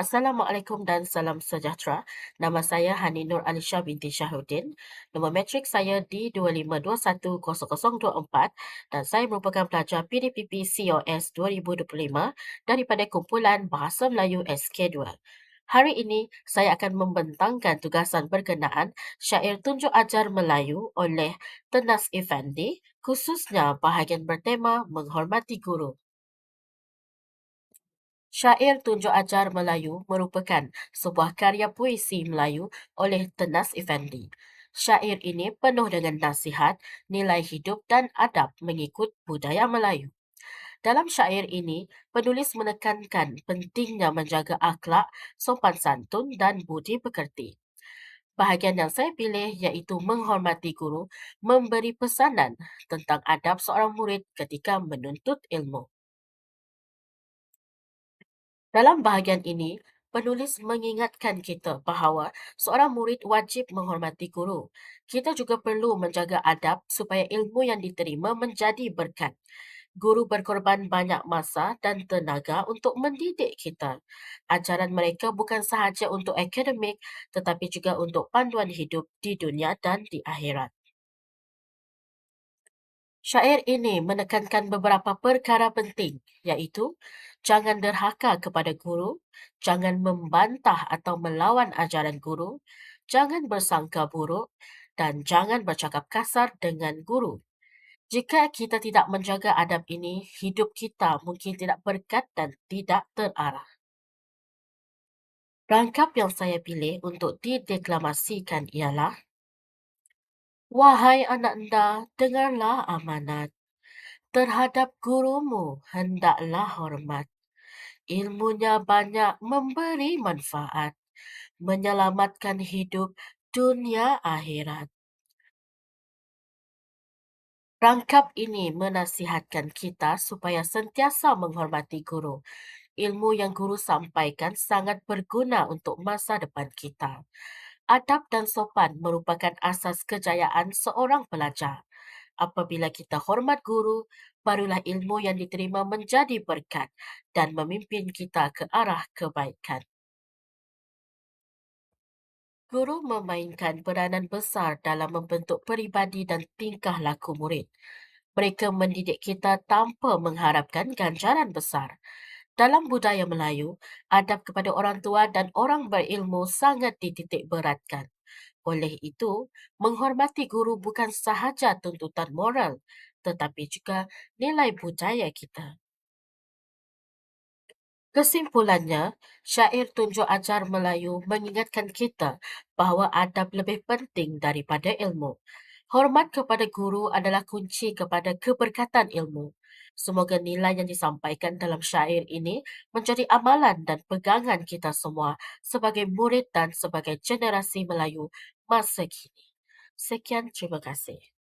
Assalamualaikum dan salam sejahtera. Nama saya Hani Nur Alisha binti Syahrudin. Nombor metrik saya D25210024 dan saya merupakan pelajar PDPP COS 2025 daripada kumpulan Bahasa Melayu SK2. Hari ini, saya akan membentangkan tugasan berkenaan syair tunjuk ajar Melayu oleh Tenas Effendi, khususnya bahagian bertema menghormati guru. Syair Tunjuk Ajar Melayu merupakan sebuah karya puisi Melayu oleh Tenas Effendi. Syair ini penuh dengan nasihat, nilai hidup dan adab mengikut budaya Melayu. Dalam syair ini, penulis menekankan pentingnya menjaga akhlak, sopan santun dan budi pekerti. Bahagian yang saya pilih iaitu menghormati guru, memberi pesanan tentang adab seorang murid ketika menuntut ilmu. Dalam bahagian ini, penulis mengingatkan kita bahawa seorang murid wajib menghormati guru. Kita juga perlu menjaga adab supaya ilmu yang diterima menjadi berkat. Guru berkorban banyak masa dan tenaga untuk mendidik kita. Ajaran mereka bukan sahaja untuk akademik tetapi juga untuk panduan hidup di dunia dan di akhirat. Syair ini menekankan beberapa perkara penting, iaitu jangan derhaka kepada guru, jangan membantah atau melawan ajaran guru, jangan bersangka buruk, dan jangan bercakap kasar dengan guru. Jika kita tidak menjaga adab ini, hidup kita mungkin tidak berkat dan tidak terarah. Rangkap yang saya pilih untuk dideklamasikan ialah Wahai anak anda, dengarlah amanat. Terhadap gurumu, hendaklah hormat. Ilmunya banyak memberi manfaat, menyelamatkan hidup dunia akhirat. Rangkap ini menasihatkan kita supaya sentiasa menghormati guru. Ilmu yang guru sampaikan sangat berguna untuk masa depan kita. Adab dan sopan merupakan asas kejayaan seorang pelajar. Apabila kita hormat guru, barulah ilmu yang diterima menjadi berkat dan memimpin kita ke arah kebaikan. Guru memainkan peranan besar dalam membentuk peribadi dan tingkah laku murid. Mereka mendidik kita tanpa mengharapkan ganjaran besar. Dalam budaya Melayu, adab kepada orang tua dan orang berilmu sangat dititik beratkan. Oleh itu, menghormati guru bukan sahaja tuntutan moral, tetapi juga nilai budaya kita. Kesimpulannya, syair tunjuk ajar Melayu mengingatkan kita bahawa adab lebih penting daripada ilmu. Hormat kepada guru adalah kunci kepada keberkatan ilmu. Semoga nilai yang disampaikan dalam syair ini menjadi amalan dan pegangan kita semua sebagai murid dan sebagai generasi Melayu masa kini. Sekian, terima kasih.